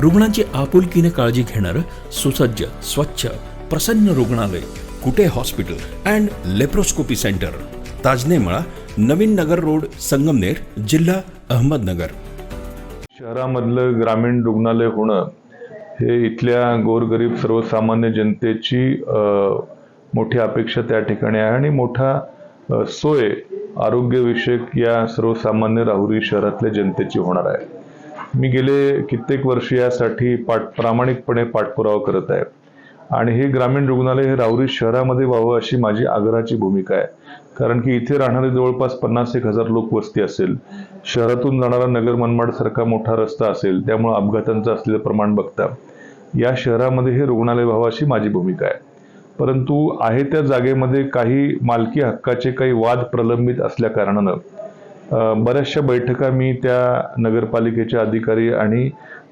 रुग्णांची आपुलकीने काळजी घेणारं सुसज्ज स्वच्छ प्रसन्न रुग्णालय Kute hospital and laparoscopy centre. Tajnemala Navin Nagar road Sangamner जिल्हा अहमदनगर. शहरामधलं ग्रामीण रुग्णालय होणं हे इथल्या गोरगरीब सर्वसामान्य जनतेची मोठी अपेक्षा त्या ठिकाणी आहे आणि मोठा सोय आरोग्यविषयक या सर्वसामान्य राहुरी शहरातल्या जनतेची होणार आहे. मी गेले कित्येक वर्ष यासाठी पाठ प्रामाणिकपणे पाठपुरावा करत आहे. आणि हे ग्रामीण रुग्णालय हे राहुरी शहरामध्ये व्हावं अशी माझी आग्रहाची भूमिका आहे. कारण की इथे राहणारे जवळपास पन्नास एक हजार लोक वस्ती असेल. शहरातून जाणारा नगर मनमाड सारखा मोठा रस्ता असेल त्यामुळे अपघातांचं असलेलं प्रमाण बघता. या शहरामध्ये हे रुग्णालय व्हावं अशी माझी भूमिका आहे. परंतु आहे त्या जागेमध्ये काही मालकी हक्काचे काही वाद प्रलंबित असल्या कारणानं बऱ्याचशा बैठका मी त्या नगरपालिकेचे अधिकारी आणि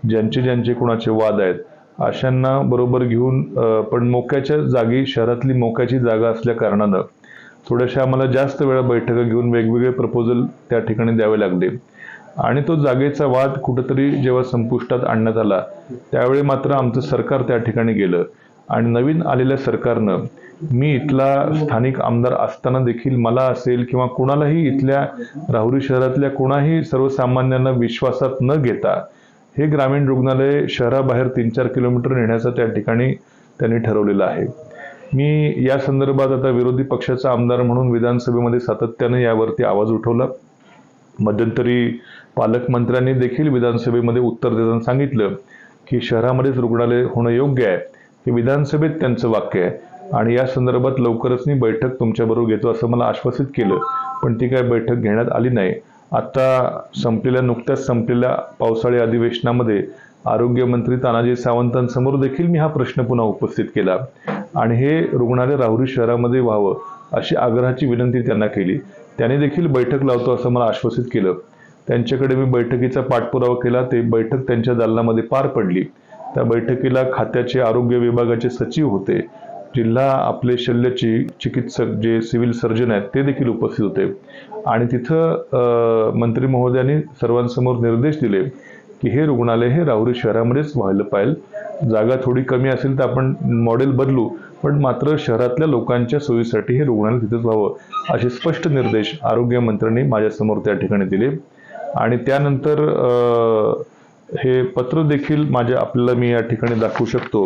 ज्यांचे ज्यांचे कुणाचे वाद आहेत अशांना बरोबर घेऊन पण मोक्याच्या जागी शहरातली मोक्याची जागा असल्या कारणानं थोड्याशा आम्हाला जास्त वेळा बैठका घेऊन वेगवेगळे प्रपोजल त्या ठिकाणी द्यावे लागले. आणि तो जागेचा वाद कुठंतरी जेव्हा संपुष्टात आणण्यात आला त्यावेळी मात्र आमचं सरकार त्या ठिकाणी गेलं. आणि नवीन आलेल्या सरकारनं मी इथला स्थानिक आमदार असताना देखील मला असेल किंवा कुणालाही इथल्या राहुरी शहरातल्या कुणाही सर्वसामान्यांना विश्वासात न घेता हे ग्रामीण रुग्णालय शहराबाहेर तीन चार किलोमीटर नेण्याचं त्या ठिकाणी त्यांनी ठरवलेलं आहे. मी या संदर्भात आता विरोधी पक्षाचा आमदार म्हणून विधानसभेमध्ये सातत्याने यावरती आवाज उठवला. मध्यंतरी पालकमंत्र्यांनी देखील विधानसभेमध्ये उत्तर देताना सांगितलं की शहरामध्येच रुग्णालय होणं योग्य आहे. हे विधानसभेत त्यांचं वाक्य आहे. आणि या संदर्भात लवकरच मी बैठक तुमच्याबरोबर घेतो असं मला आश्वासित केलं. पण ती काय बैठक घेण्यात आली नाही. आता संपलेल्या नुकत्याच संपलेल्या पावसाळी अधिवेशनामध्ये आरोग्यमंत्री तानाजी सावंतांसमोर देखील मी हा प्रश्न पुन्हा उपस्थित केला. आणि हे रुग्णालय राहुरी शहरामध्ये व्हावं अशी आग्रहाची विनंती त्यांना केली. त्याने देखील बैठक लावतो असं मला आश्वासित केलं. त्यांच्याकडे मी बैठकीचा पाठपुरावा केला. ते बैठक त्यांच्या दालनामध्ये पार पडली. त्या बैठकीला खात्याचे आरोग्य विभागाचे सचिव होते. जिल्हा आपले शल्यची चिकित्सक जे सिव्हिल सर्जन आहेत ते देखील उपस्थित होते. आणि तिथं मंत्री महोदयांनी सर्वांसमोर निर्देश दिले की हे रुग्णालय हे राहुरी शहरामध्येच व्हायला पाहिजे जागा थोडी कमी असेल तर आपण मॉडेल बदलू पण मात्र शहरातल्या लोकांच्या सोयीसाठी हे रुग्णालय तिथंच व्हावं असे स्पष्ट निर्देश आरोग्यमंत्र्यांनी माझ्यासमोर त्या ठिकाणी दिले. आणि त्यानंतर हे पत्र देखील माझ्या आपल्याला मी या ठिकाणी दाखवू शकतो.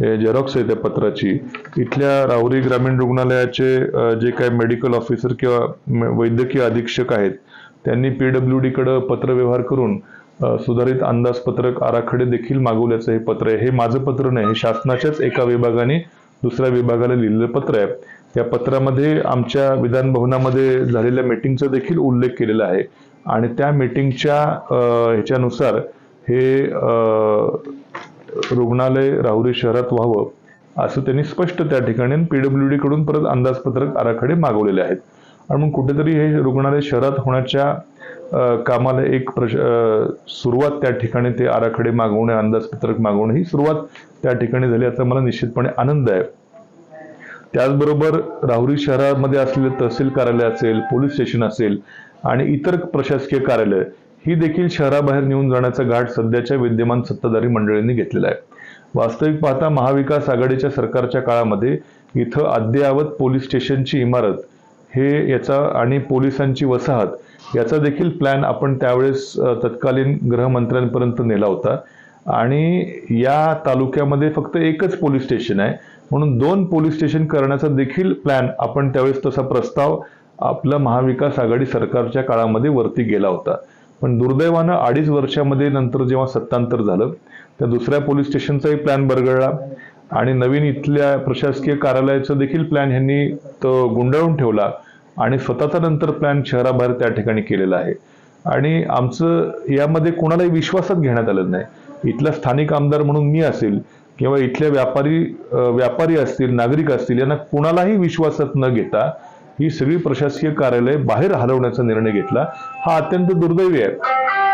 हे झेरॉक्स आहे त्या पत्राची. इथल्या राहुरी ग्रामीण रुग्णालयाचे जे काही मेडिकल ऑफिसर किंवा वैद्यकीय अधीक्षक आहेत त्यांनी पीडब्ल्यू डीकडं पत्रव्यवहार करून सुधारित अंदाजपत्रक आराखडे देखील मागवल्याचं हे पत्र आहे. हे माझं पत्र नाही हे शासनाच्याच एका विभागाने दुसऱ्या विभागाला लिहिलेलं पत्र आहे. त्या पत्रामध्ये आमच्या विधान भवनामध्ये झालेल्या मीटिंगचा देखील उल्लेख केलेला आहे. आणि त्या मीटिंगच्या ह्याच्यानुसार हे रुग्णालय राहुरी शहरात व्हावं असं त्यांनी स्पष्ट त्या ठिकाणी पीडब्ल्यू डी कडून परत अंदाजपत्रक आराखडे मागवलेले आहेत. आणि मग कुठेतरी हे रुग्णालय शहरात होण्याच्या कामाला एक प्रश सुरुवात त्या ठिकाणी ते आराखडे मागवणे अंदाजपत्रक मागवणे ही सुरुवात त्या ठिकाणी झाली. याचा मला निश्चितपणे आनंद आहे. त्याचबरोबर राहुरी शहरामध्ये असलेले तहसील कार्यालय असेल पोलीस स्टेशन असेल आणि इतर प्रशासकीय कार्यालय ही देखील शहराबाहेर नेऊन जाण्याचा घाट सध्याच्या विद्यमान सत्ताधारी मंडळींनी घेतलेला आहे. वास्तविक पाहता महाविकास आघाडीच्या सरकारच्या काळामध्ये इथं अद्ययावत पोलीस स्टेशनची इमारत हे याचा आणि पोलिसांची वसाहत याचा देखील प्लॅन आपण त्यावेळेस तत्कालीन गृहमंत्र्यांपर्यंत नेला होता. आणि या तालुक्यामध्ये फक्त एकच पोलीस स्टेशन आहे. म्हणून दोन पोलीस स्टेशन करण्याचा देखील प्लॅन आपण त्यावेळेस तसा प्रस्ताव आपला महाविकास आघाडी सरकारच्या काळामध्ये वरती गेला होता. पण दुर्दैवानं अडीच वर्षामध्ये नंतर जेव्हा सत्तांतर झालं त्या दुसऱ्या पोलीस स्टेशनचाही प्लॅन बरगळला. आणि नवीन इथल्या प्रशासकीय कार्यालयाचा देखील प्लॅन ह्यांनी तो गुंडाळून ठेवला आणि स्वतःचा नंतर प्लॅन शहराबाहेर त्या ठिकाणी केलेला आहे. आणि आमचं यामध्ये कोणालाही विश्वासात घेण्यात आलं नाही. इथला स्थानिक आमदार म्हणून मी असेल किंवा इथल्या व्यापारी व्यापारी असतील नागरिक असतील यांना कुणालाही विश्वासात न घेता ही सगळी प्रशासकीय कार्यालय बाहेर हलवण्याचा निर्णय घेतला. हा अत्यंत दुर्दैवी आहे.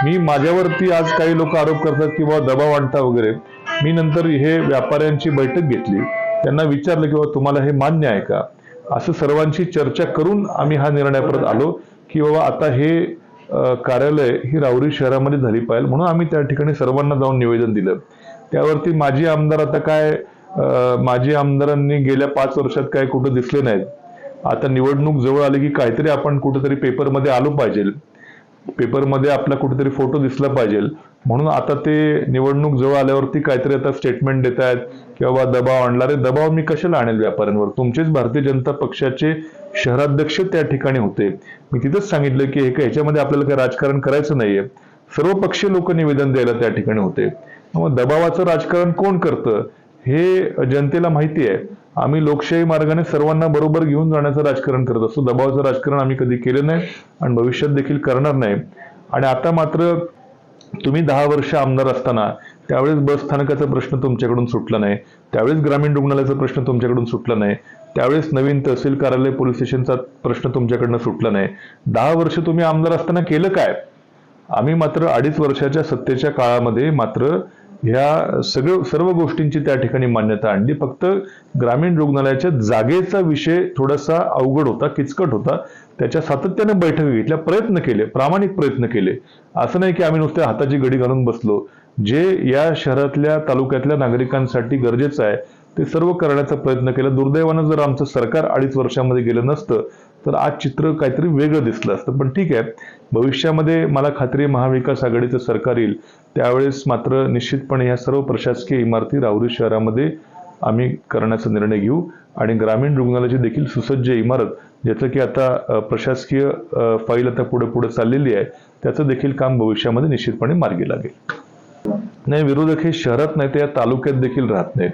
मी माझ्यावरती आज काही लोक आरोप करतात किंवा दबाव आणता वगैरे. मी नंतर हे व्यापाऱ्यांची बैठक घेतली. त्यांना विचारलं की बाबा तुम्हाला हे मान्य आहे का? असं सर्वांची चर्चा करून आम्ही हा निर्णय परत आलो की बाबा आता हे कार्यालय ही राऊरी शहरामध्ये झाली पाहिजे म्हणून आम्ही त्या ठिकाणी सर्वांना जाऊन निवेदन दिलं. त्यावरती माजी आमदार आता काय माजी आमदारांनी गेल्या पाच वर्षात काय कुठं दिसले नाहीत. आता निवडणूक जवळ आली की काहीतरी आपण कुठेतरी पेपरमध्ये आलो पाहिजे. पेपरमध्ये आपला कुठेतरी फोटो दिसला पाहिजे. म्हणून आता ते निवडणूक जवळ आल्यावरती काहीतरी आता स्टेटमेंट देत आहेत किंवा दबाव आणणारे दबाव मी कशाला आणेल व्यापाऱ्यांवर? तुमचेच भारतीय जनता पक्षाचे शहराध्यक्ष त्या ठिकाणी होते. मी तिथंच सांगितलं की हे काय ह्याच्यामध्ये आपल्याला काही राजकारण करायचं नाहीये. सर्व पक्षीय लोक निवेदन द्यायला त्या ठिकाणी होते. मग दबावाचं राजकारण कोण करतं? हे जनतेला माहिती आहे. आम्ही लोकशाही मार्गाने सर्वांना बरोबर घेऊन जाण्याचं राजकारण करत असतो. दबावाचं राजकारण आम्ही कधी केलं नाही आणि भविष्यात देखील करणार नाही. आणि आता मात्र तुम्ही दहा वर्ष आमदार असताना त्यावेळेस बस स्थानकाचा प्रश्न तुमच्याकडून सुटला नाही. त्यावेळेस ग्रामीण रुग्णालयाचा प्रश्न तुमच्याकडून सुटला नाही. त्यावेळेस नवीन तहसील कार्यालय पोलीस स्टेशनचा प्रश्न तुमच्याकडनं सुटला नाही. दहा वर्ष तुम्ही आमदार असताना केलं काय? आम्ही मात्र अडीच वर्षाच्या सत्तेच्या काळामध्ये मात्र ह्या सगळं सर्व गोष्टींची त्या ठिकाणी मान्यता आणली. फक्त ग्रामीण रुग्णालयाच्या जागेचा विषय थोडासा अवघड होता किचकट होता. त्याच्या सातत्याने बैठक घेतल्या प्रयत्न केले प्रामाणिक प्रयत्न केले. असं नाही की आम्ही नुसत्या हाताची घडी घालून बसलो. जे या शहरातल्या तालुक्यातल्या नागरिकांसाठी गरजेचं आहे ते सर्व करण्याचा प्रयत्न केला. दुर्दैवानं जर आमचं सरकार अडीच वर्षामध्ये गेलं नसतं तर आज चित्र काहीतरी वेगळं दिसलं असतं. पण ठीक आहे. भविष्यामध्ये मला खात्री महाविकास आघाडीचं सरकार येईल. त्यावेळेस मात्र निश्चितपणे या सर्व प्रशासकीय इमारती राहुरी शहरामध्ये आम्ही करण्याचा निर्णय घेऊ. आणि ग्रामीण रुग्णालयाची देखील सुसज्ज इमारत ज्याचं की आता प्रशासकीय फाईल आता पुढे पुढे चाललेली आहे त्याचं देखील काम भविष्यामध्ये निश्चितपणे मार्गी लागेल. नाही विरोधक हे शहरात नाही तर या तालुक्यात देखील राहत नाहीत.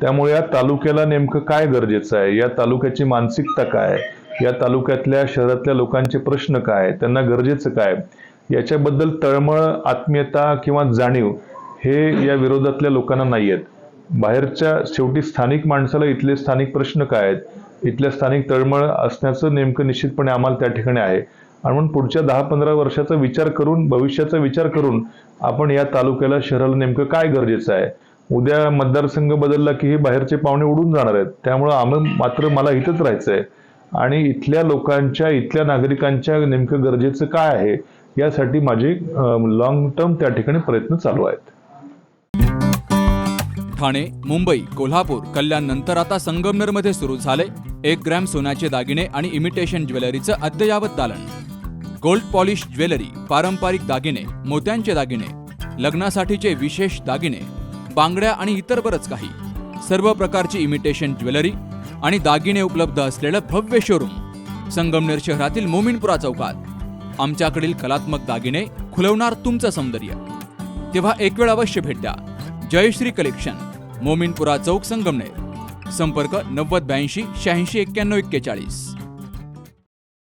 त्यामुळे या तालुक्याला नेमकं काय गरजेचं आहे? या तालुक्याची मानसिकता काय आहे? या तालुक्यातल्या शहरातल्या लोकांचे प्रश्न काय? आहेत? त्यांना गरजेचं काय? याच्याबद्दल तळमळ आत्मीयता किंवा जाणीव हे या विरोधातल्या लोकांना नाही आहेत बाहेरच्या शेवटी स्थानिक माणसाला इथले स्थानिक प्रश्न काय आहेत? इथल्या स्थानिक तळमळ असण्याचं नेमकं निश्चितपणे आम्हाला त्या ठिकाणी आहे. आणि म्हणून पुढच्या दहा पंधरा वर्षाचा विचार करून भविष्याचा विचार करून आपण या तालुक्याला शहराला नेमकं काय गरजेचं आहे? उद्या मतदारसंघ बदलला की हे बाहेरचे पाहुणे उडून जाणार आहेत. त्यामुळं आम्ही मात्र मला इथंच राहायचं आहे आणि इथल्या लोकांच्या इथल्या नागरिकांच्या नेमकं गरजेचं काय आहे यासाठी माझे लॉंग टर्म त्या ठिकाणी प्रयत्न चालू आहेत. ठाणे मुंबई कोल्हापूर कल्याण नंतर आता संगमनेरमध्ये सुरू झाले एक ग्रॅम सोन्याचे दागिने आणि इमिटेशन ज्वेलरीचं अद्ययावत दालन. गोल्ड पॉलिश ज्वेलरी पारंपरिक दागिने मोत्यांचे दागिने लग्नासाठीचे विशेष दागिने बांगड्या आणि इतर बरंच काही. सर्व प्रकारची इमिटेशन ज्वेलरी आणि दागिने उपलब्ध असलेलं भव्य शोरूम संगमनेर शहरातील मोमिनपुरा चौकात. आमच्याकडील कलात्मक दागिने खुलवणार तुमचं सौंदर्य. तेव्हा एक वेळ अवश्य भेट द्या. जयश्री कलेक्शन मोमिनपुरा चौक संगमनेर. संपर्क नव्वद ब्याऐंशी शहाऐंशी एक्क्याण्णव एक्केचाळीस.